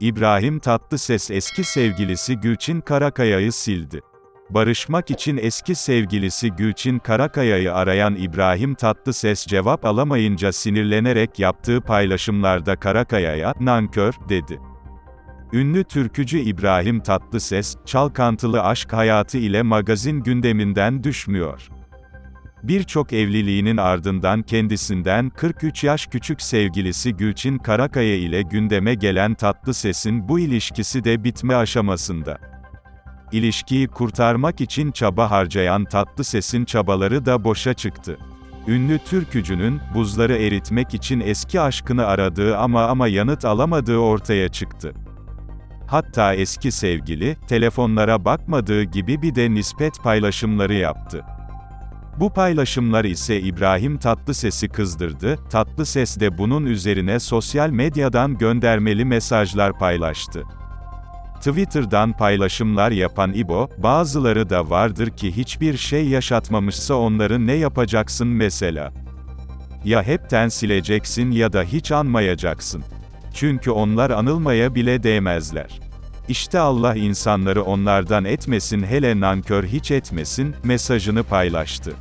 İbrahim Tatlıses eski sevgilisi Gülçin Karakaya'yı sildi. Barışmak için eski sevgilisi Gülçin Karakaya'yı arayan İbrahim Tatlıses cevap alamayınca sinirlenerek yaptığı paylaşımlarda Karakaya'ya, nankör, dedi. Ünlü türkücü İbrahim Tatlıses, çalkantılı aşk hayatı ile magazin gündeminden düşmüyor. Birçok evliliğinin ardından kendisinden 43 yaş küçük sevgilisi Gülçin Karakaya ile gündeme gelen Tatlıses'in bu ilişkisi de bitme aşamasında. İlişkiyi kurtarmak için çaba harcayan Tatlıses'in çabaları da boşa çıktı. Ünlü türkücünün, buzları eritmek için eski aşkını aradığı ama ama yanıt alamadığı ortaya çıktı. Hatta eski sevgili, telefonlara bakmadığı gibi bir de nispet paylaşımları yaptı. Bu paylaşımlar ise İbrahim Tatlıses'i kızdırdı, Tatlıses de bunun üzerine sosyal medyadan göndermeli mesajlar paylaştı. Twitter'dan paylaşımlar yapan İbo, bazıları da vardır ki hiçbir şey yaşatmamışsa onları ne yapacaksın mesela? Ya hepten sileceksin ya da hiç anmayacaksın. Çünkü onlar anılmaya bile değmezler. İşte Allah insanları onlardan etmesin hele nankör hiç etmesin, mesajını paylaştı.